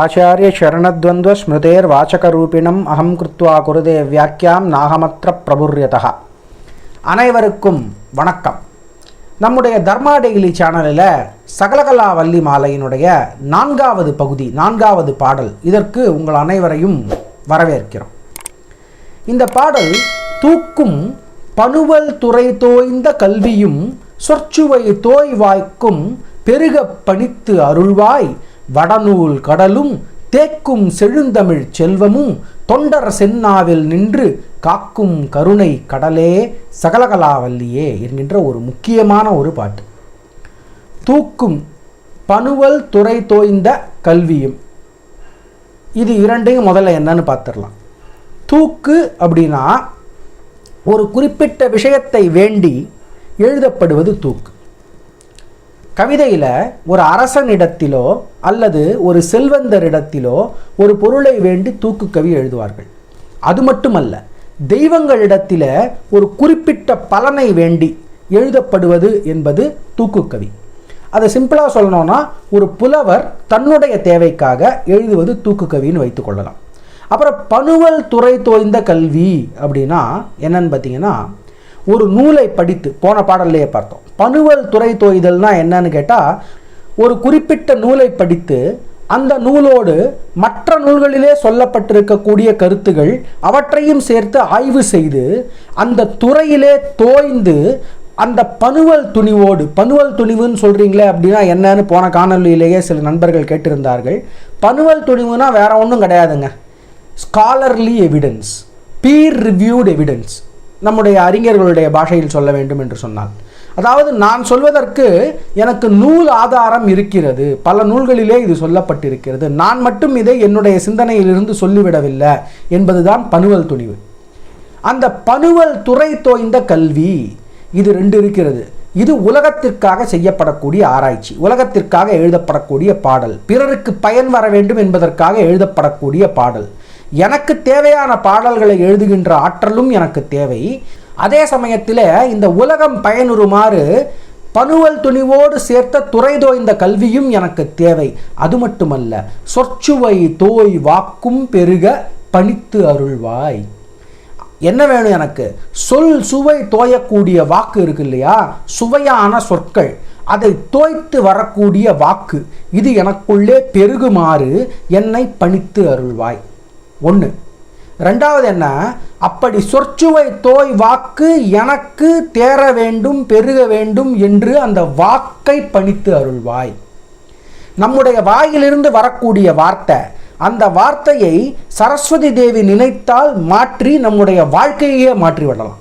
ஆச்சாரிய சரணத்வந்த ஸ்மிருதேர் வாசகரூபிணம் அகம் கிருத்வா குருதே வியாக்கியாம் நாகமற்ற பிரபுரியதா. அனைவருக்கும் வணக்கம். நம்முடைய தர்மா டெய்லி சேனலில் சகலகலா வள்ளி மாலையினுடைய நான்காவது பகுதி நான்காவது பாடல் இதற்கு உங்கள் அனைவரையும் வரவேற்கிறோம். இந்த பாடல் தூக்கும் பணுவல் துறை தோய்ந்த கல்வியும் சொற்சுவை தோய் வாய்க்கும் பணித்து அருள்வாய். வடநூல் கடலும் தேக்கும் செழுந்தமிழ் செல்வமும் தொண்டர் சென்னாவில் நின்று காக்கும் கருணை கடலே சகலகலாவல்லியே என்கின்ற ஒரு முக்கியமான ஒரு பாட்டு. தூக்கும் பனுவல் துறை தோய்ந்த கல்வியும். இது இரண்டையும் முதல்ல என்னன்னு பார்த்துடலாம் தூக்கு அப்படின்னா ஒரு குறிப்பிட்ட விஷயத்தை வேண்டி எழுதப்படுவது தூக்கு. கவிதையில் ஒரு அரசனிடத்திலோ அல்லது ஒரு செல்வந்தரிடத்திலோ ஒரு பொருளை வேண்டி தூக்கு கவி எழுதுவார்கள். அது மட்டுமல்ல தெய்வங்களிடத்தில் ஒரு குறிப்பிட்ட பலனை வேண்டி எழுதப்படுவது என்பது தூக்குக்கவி அதை சிம்பிளாக சொல்லணும்னா ஒரு புலவர் தன்னுடைய தேவைக்காக எழுதுவது தூக்குக்கவின்னு வைத்துக்கொள்ளலாம் அப்புறம் பனுவல் துறை தோய்ந்த கல்வி அப்படின்னா என்னன்னு பார்த்தீங்கன்னா ஒரு நூலை படித்து போன பாடல்லையே பார்த்தோம். பனுவல் துறை தோய்தல்னா என்னன்னு கேட்டால் ஒரு குறிப்பிட்ட நூலை படித்து அந்த நூலோடு மற்ற நூல்களிலே சொல்லப்பட்டிருக்கக்கூடிய கருத்துகள் அவற்றையும் சேர்த்து ஆய்வு செய்து அந்த துறையிலே தோய்ந்து அந்த பனுவல் துணிவோடு பனுவல் துணிவுன்னு சொல்கிறீங்களே அப்படின்னா என்னன்னு போன காணொலியிலேயே சில நண்பர்கள் கேட்டிருந்தார்கள். பனுவல் துணிவுனா வேற ஒன்றும் கிடையாதுங்க. Scholarly evidence peer reviewed evidence நம்முடைய அறிஞர்களுடைய பாஷையில் சொல்ல வேண்டும் என்று சொன்னால். அதாவது நான் சொல்வதற்கு எனக்கு நூல் ஆதாரம் இருக்கிறது. பல நூல்களிலே இது சொல்லப்பட்டிருக்கிறது. நான் மட்டும் இதை என்னுடைய சிந்தனையிலிருந்து சொல்லிவிடவில்லை என்பதுதான் பனுவல் துணிவு. அந்த பனுவல் துறை தோய்ந்த கல்வி இது ரெண்டு இருக்கிறது. இது உலகத்திற்காக செய்யப்படக்கூடிய ஆராய்ச்சி உலகத்திற்காக எழுதப்படக்கூடிய பாடல் பிறருக்கு பயன் வர வேண்டும் என்பதற்காக எழுதப்படக்கூடிய பாடல். எனக்கு தேவையான பாடல்களை எழுதுகின்ற ஆற்றலும் எனக்கு தேவை. அதே சமயத்தில் இந்த உலகம் பயனுறுமாறு பனுவல் துணிவோடு சேர்த்த துறை தோய்ந்த கல்வியும் எனக்கு தேவை. அது மட்டுமல்ல சொற்சுவை தோய் வாக்கும் பெருக பணித்து அருள்வாய். என்ன வேணும் எனக்கு? சொல் சுவை தோயக்கூடிய வாக்கு இருக்கு இல்லையா? சுவையான சொற்கள். அதை தோய்த்து வரக்கூடிய வாக்கு. இது எனக்குள்ளே பெருகுமாறு என்னை பணித்து அருள்வாய். ஒன்று ரெண்டாவது என்ன? அப்படி சொற்சுவை தோய் வாக்கு எனக்கு தேர வேண்டும் பெருக வேண்டும் என்று அந்த வாக்கை பணித்து அருள்வாய். நம்முடைய வாயிலிருந்து வரக்கூடிய வார்த்தை அந்த வார்த்தையை சரஸ்வதி தேவி நினைத்தால் மாற்றி நம்முடைய வாழ்க்கையே மாற்றி விடலாம்.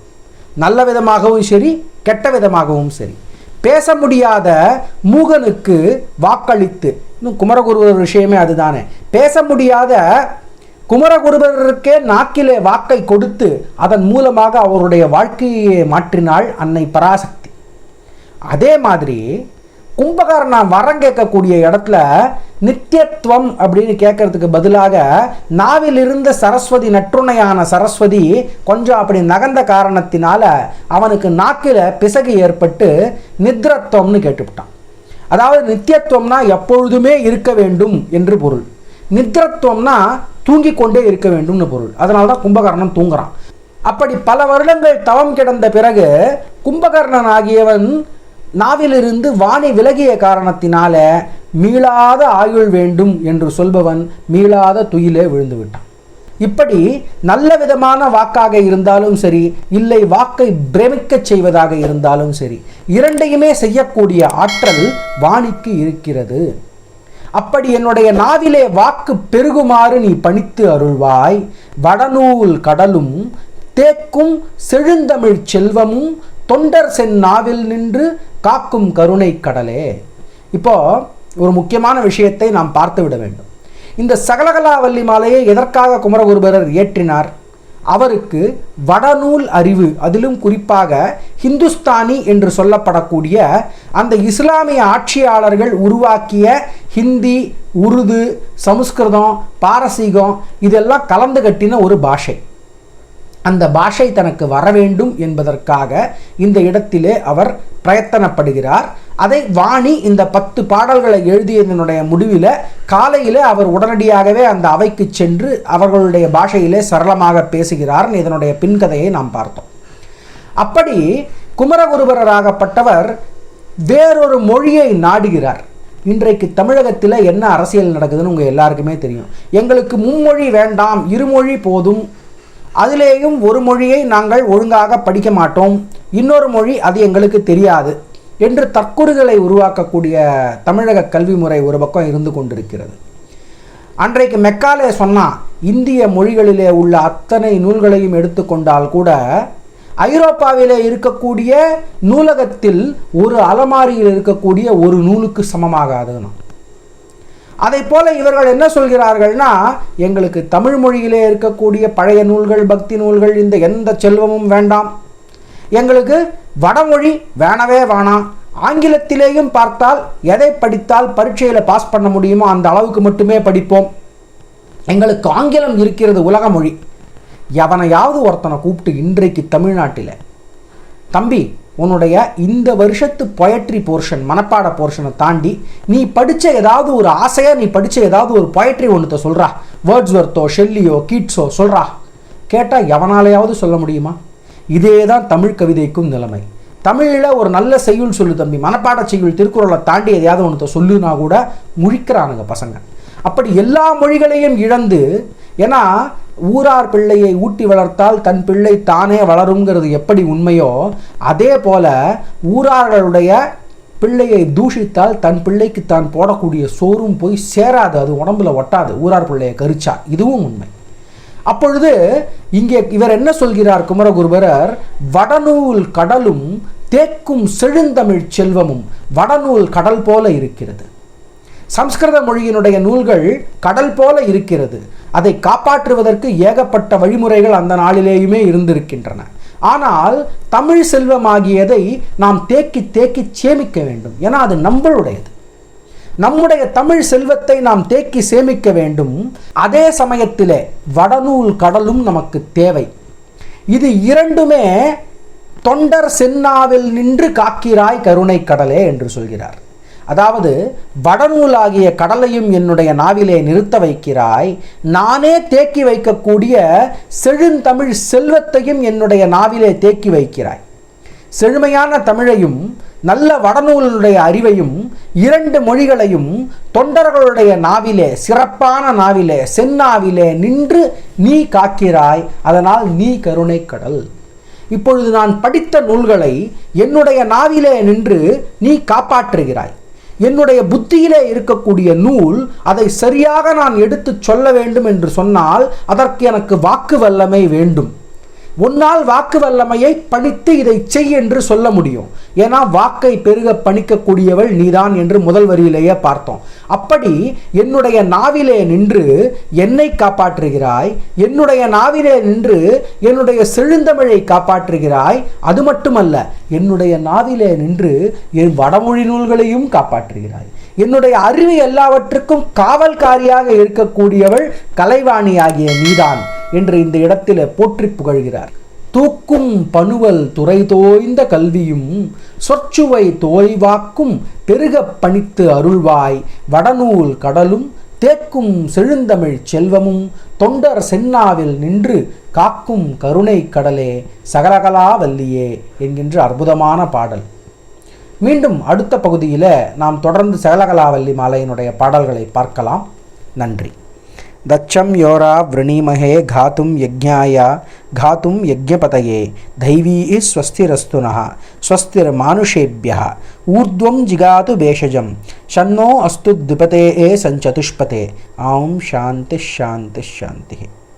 நல்ல விதமாகவும் சரி கெட்ட விதமாகவும் சரி. பேச முடியாத மூகனுக்கு வாக்களித்து இன்னும் குமரகுரு விஷயமே அதுதானே. பேச முடியாத குமரகுருபரருக்கே நாக்கிலே வாக்கை கொடுத்து அதன் மூலமாக அவருடைய வாழ்க்கையை மாற்றினாள் அன்னை பராசக்தி. அதே மாதிரி கும்பகாரனா வரம் கேட்கக்கூடிய இடத்துல நித்தியத்துவம் அப்படின்னு கேட்கறதுக்கு பதிலாக நாவில் இருந்த சரஸ்வதி நற்றுணையான சரஸ்வதி கொஞ்சம் அப்படி நகர்ந்த காரணத்தினால அவனுக்கு நாக்கில் பிசகு ஏற்பட்டு நித்ரத்துவம்னு கேட்டுவிட்டான். அதாவது நித்தியத்துவம்னா எப்பொழுதுமே இருக்க வேண்டும் என்று பொருள். நித்ரத்துவம்னா தூங்கிக் கொண்டே இருக்க வேண்டும்னு பொருள். அதனால தான் கும்பகர்ணன் தூங்குறான். அப்படி பல வருடங்கள் தவம் கிடந்த பிறகு கும்பகர்ணன் ஆகியவன் நாவிலிருந்து வாணி விலகிய காரணத்தினால மீளாத ஆயுள் வேண்டும் என்று சொல்பவன் மீளாத துயிலே விழுந்து விட்டான் இப்படி நல்ல விதமான வாக்காக இருந்தாலும் சரி இல்லை வாக்கை பிரமிக்கச் செய்வதாக இருந்தாலும் சரி இரண்டையுமே செய்யக்கூடிய ஆற்றல் வாணிக்கு இருக்கிறது. அப்படி என்னுடைய நாவிலே வாக்கு பெருகுமாறு நீ பணித்து அருள்வாய். வடநூல் கடலும் தேக்கும் செழுந்தமிழ் செல்வமும் தொண்டர் சென் நாவில் நின்று காக்கும் கருணை கடலே. இப்போ ஒரு முக்கியமான விஷயத்தை நாம் பார்த்து விட வேண்டும். இந்த சகலகலாவல்லி மாலையை எதற்காக குமரகுருபரர் ஏற்றினார்? அவருக்கு வடநூல் அறிவு அதிலும் குறிப்பாக ஹிந்துஸ்தானி என்று சொல்லப்படக்கூடிய அந்த இஸ்லாமிய ஆட்சியாளர்கள் உருவாக்கிய ஹிந்தி உருது சமஸ்கிருதம் பாரசீகம் இதெல்லாம் கலந்து கட்டின ஒரு பாஷை. அந்த பாஷை தனக்கு வர வேண்டும் என்பதற்காக இந்த இடத்திலே அவர் பிரயத்தனப்படுகிறார். அதை வாணி இந்த பத்து பாடல்களை எழுதியதனுடைய முடிவில் காலையில் அவர் உடனடியாகவே அந்த அவைக்கு சென்று அவர்களுடைய பாஷையிலே சரளமாக பேசுகிறார் இதனுடைய பின்கதையை நாம் பார்த்தோம். அப்படி குமரகுருபரராகப்பட்டவர் வேறொரு மொழியை நாடுகிறார். இன்றைக்கு தமிழகத்தில் என்ன அரசியல் நடக்குதுன்னு உங்கள் எல்லாருக்குமே தெரியும். எங்களுக்கு மும்மொழி வேண்டாம் இருமொழி போதும். அதிலேயும் ஒரு மொழியை நாங்கள் ஒழுங்காக படிக்க மாட்டோம். இன்னொரு மொழி அது எங்களுக்கு தெரியாது. என்று தற்கொலைகளை உருவாக்கக்கூடிய தமிழக கல்வி முறை ஒரு பக்கம் இருந்து கொண்டிருக்கிறது. அன்றைக்கு மெக்காலே சொன்னா இந்திய மொழிகளிலே உள்ள அத்தனை நூல்களையும் எடுத்துக்கொண்டால் கூட ஐரோப்பாவிலே இருக்கக்கூடிய நூலகத்தில் ஒரு அலமாரியில் இருக்கக்கூடிய ஒரு நூலுக்கு சமமாகாதுன்னு. அதை போல இவர்கள் என்ன சொல்கிறார்கள்னா எங்களுக்கு தமிழ் மொழியிலே இருக்கக்கூடிய பழைய நூல்கள் பக்தி நூல்கள் இந்த எந்த செல்வமும் வேண்டாம். எங்களுக்கு வடமொழி வேணவே வேணாம். ஆங்கிலத்திலேயும் பார்த்தால் எதை படித்தால் பரீட்சையில் பாஸ் பண்ண முடியுமோ அந்த அளவுக்கு மட்டுமே படிப்போம். எங்களுக்கு ஆங்கிலம் இருக்கிறது உலக மொழி எவனையாவது ஒருத்தனை கூப்பிட்டு இன்றைக்கு தமிழ்நாட்டில் தம்பி உன்னுடைய இந்த வருஷத்து பொயட்ரி போர்ஷன் மனப்பாட போர்ஷனை தாண்டி நீ படித்த ஏதாவது ஒரு ஆசையாக நீ படித்த ஏதாவது ஒரு பொயட்ரி ஒன்றுத்த சொல்கிறா வேர்ட்ஸ்வர்த்தோ ஷெல்லியோ கீட்ஸோ சொல்கிறா கேட்டால் எவனாலேயாவது சொல்ல முடியுமா? இதே தான் தமிழ் கவிதைக்கும் நிலைமை. தமிழில் ஒரு நல்ல செய்யுள் சொல்லு தம்பி மனப்பாட செய்யுள் திருக்குறளை தாண்டி எதையாவது ஒன்றத்தை சொல்லுனா கூட முழிக்கிறானுங்க பசங்க. அப்படி எல்லா மொழிகளையும் இழந்து ஏன்னா ஊரார் பிள்ளையை ஊட்டி வளர்த்தால் தன் பிள்ளை தானே வளருங்கிறது எப்படி உண்மையோ அதே போல ஊரார்களுடைய பிள்ளையை தூஷித்தால் தன் பிள்ளைக்கு தான் போடக்கூடிய சோறும் போய் சேராது அது உடம்புல ஒட்டாது ஊரார் பிள்ளையை கரிச்சா. இதுவும் உண்மை. அப்பொழுது இங்கே இவர் என்ன சொல்கிறார் குமரகுருபரர்? வடநூல் கடலும் தேக்கும் செழுந்தமிழ் செல்வமும் வடநூல் கடல் போல இருக்கிறது. சம்ஸ்கிருத மொழியினுடைய நூல்கள் கடல் போல இருக்கிறது. அதை காப்பாற்றுவதற்கு ஏகப்பட்ட வழிமுறைகள் அந்த நாளிலேயுமே இருந்திருக்கின்றன. ஆனால் தமிழ் செல்வமாகியதை நாம் தேக்கி தேக்கி சேமிக்க வேண்டும். ஏன்னா அது நம்மளுடையது. நம்முடைய தமிழ் செல்வத்தை நாம் தேக்கி சேமிக்க வேண்டும். அதே சமயத்திலே வடநூல் கடலும் நமக்கு தேவை. இது இரண்டுமே தொண்டர் சென்னாவில் நின்று காக்கிறாய் கருணை கடலே என்று சொல்கிறார். அதாவது வடநூலாகிய கடலையும் என்னுடைய நாவிலே நிறுத்த வைக்கிறாய். நானே தேக்கி வைக்கக்கூடிய செழுந்தமிழ் செல்வத்தையும் என்னுடைய நாவிலே தேக்கி வைக்கிறாய். செழுமையான தமிழையும் நல்ல வடநூலினுடைய அறிவையும் இரண்டு மொழிகளையும் தொண்டர்களுடைய நாவிலே சிறப்பான நாவிலே செந்நாவிலே நின்று நீ காக்கிறாய். அதனால் நீ கருணை கடல். இப்பொழுது நான் படித்த நூல்களை என்னுடைய நாவிலே நின்று நீ காப்பாற்றுகிறாய். என்னுடைய புத்தியிலே இருக்கக்கூடிய நூல் அதை சரியாக நான் எடுத்துச் சொல்ல வேண்டும் என்று சொன்னால் அதற்கு எனக்கு வாக்கு வல்லமை வேண்டும். உன்னால் வாக்கு வல்லமையை பணித்து இதை செய் என்று சொல்ல முடியும். ஏன்னா வாக்கை பெருக பணிக்கக்கூடியவள் நீதான் என்று முதல் வரியிலேயே பார்த்தோம். அப்படி என்னுடைய நாவிலே நின்று என்னை காப்பாற்றுகிறாய் என்னுடைய நாவிலே நின்று என்னுடைய செழுந்தமிழை காப்பாற்றுகிறாய் அது மட்டுமல்ல என்னுடைய நாவிலே நின்று என் வடமொழி நூல்களையும் காப்பாற்றுகிறாய். என்னுடைய அறிவு எல்லாவற்றுக்கும் காவல்காரியாக இருக்கக்கூடியவள் கலைவாணி ஆகிய நீதான். என்று இந்த இடத்தில் போற்றி புகழ்கிறார். தூக்கும் பணுவல் துறை தோய்ந்த கல்வியும் சொற்சுவை தோய்வாக்கும் பெருக பணித்து அருள்வாய் வடநூல் கடலும் தேக்கும் செழுந்தமிழ் செல்வமும் தொண்டர் சென்னாவில் நின்று காக்கும் கருணை கடலே சகலகலா வல்லியே என்கின்ற அற்புதமான பாடல். மீண்டும் அடுத்த பகுதியில் நாம் தொடர்ந்து சகலகலாவல்லி மாலையினுடைய பாடல்களை பார்க்கலாம். நன்றி. దచ్చం యోరా వృణీమహే ఘాతుం యజ్ఞాయ ఘాతుం యజ్ఞపతయే దైవీ స్వస్తిరస్తున స్వస్తిర్మానుషేభ్య ఊర్ధ్వం జిగాతు భేషజం షన్నో అస్తు ద్విపతే ఏ సంచతుష్పతే. ఆం శాంతి శాంతి శాంతి.